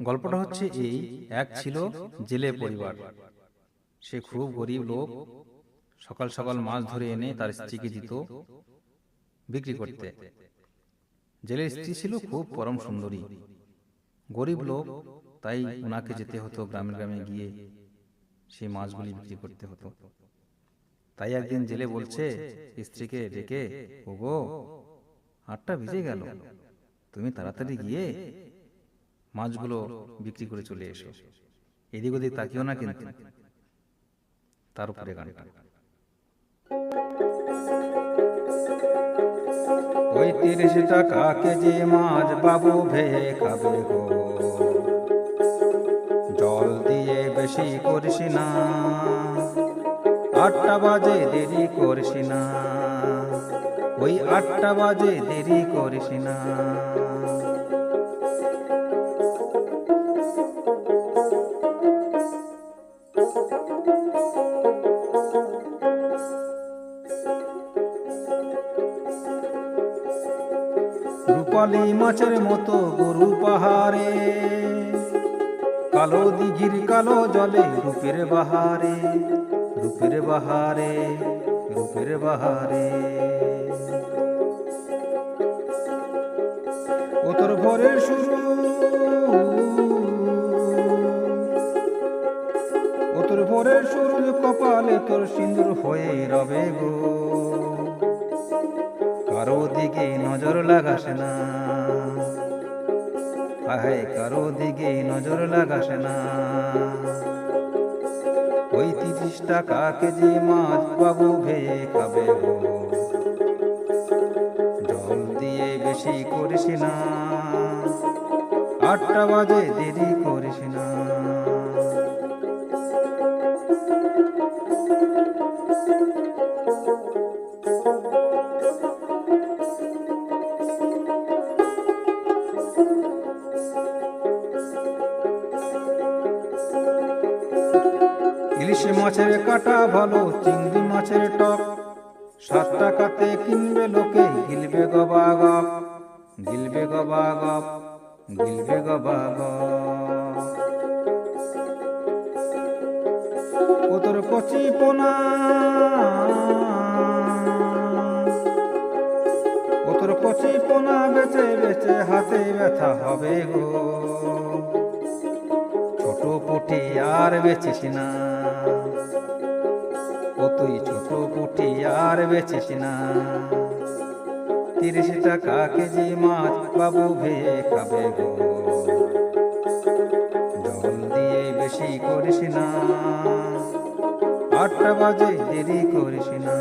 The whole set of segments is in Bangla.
গল্পটা হচ্ছে এই এক ছিল জেলে পরিবার। সে খুব গরিব লোক। সকাল সকাল মাছ ধরে এনে তার স্ত্রীকে দিত বিক্রি করতে। জেলের স্ত্রী ছিল খুব পরম সুন্দরী। গরিব লোক তাই ওনাকে যেতে হতো গ্রামে গ্রামে গিয়ে। সেই মাছগুলি বিক্রি করতে হতো। তাই একদিন জেলে বলছে স্ত্রীকে ডেকে ওগো আটটা ভিজে গেল। তুমি তাড়াতাড়ি গিয়ে মাছগুলো বিক্রি করে চলে এসো। এদিক ওদিক তাকিও না কিন্তু। তার উপরে গানটা ওই তিরিশ টাকা কেজি মাছ বাবু ভেয়ে খাবে গো। জল দিয়ে বেশি করিস না। আটটা বাজে দেরি করিস না। ওই আটটা বাজে দেরি করিস না। রূপালি মাছের মতো গরু পাহাড়ে। কালো দিঘির কালো জলে রূপের বাহারে রূপের বাহারে রূপের বাহারে। ও তোর ভোরের শুরু। ও তোর ভোরের শুরু কপালে তোর সিন্দুর হয়ে রবে গো। কারও দিকে নজর লাগাস না। হায় কারও দিকে নজর লাগাস না। ওই তিরিশ টাকা কেজি মাছ বাবু ভেয়ে খাবে জল দিয়ে বেশি করিস না। আটটা বাজে, দেরি ইলিশ মাছের কাটা ভালো, চিংড়ি মাছের টক। সাত টাকাতে কিনবে লোকে, গিলবে গবা গপ গিলবে গবা গপ গিলবে গবা ও তোর কচি পোনা তোর কচি পোনা বেচে বেচে হাতে ব্যথা হবে গো। পুটি আর বেচিস না। ও তুই ছোট পুটি আর বেচিস না। তিরিশ টাকা কেজি মাছ বাবু ভেয়ে খাবে গো। জল দিয়ে বেশি করিস না। আটটা বাজে দেরি করিস না।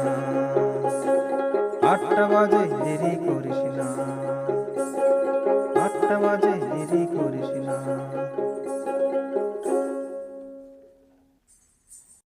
আটটা বাজে দেরি করিস না। আটটা বাজে দেরি করিস না।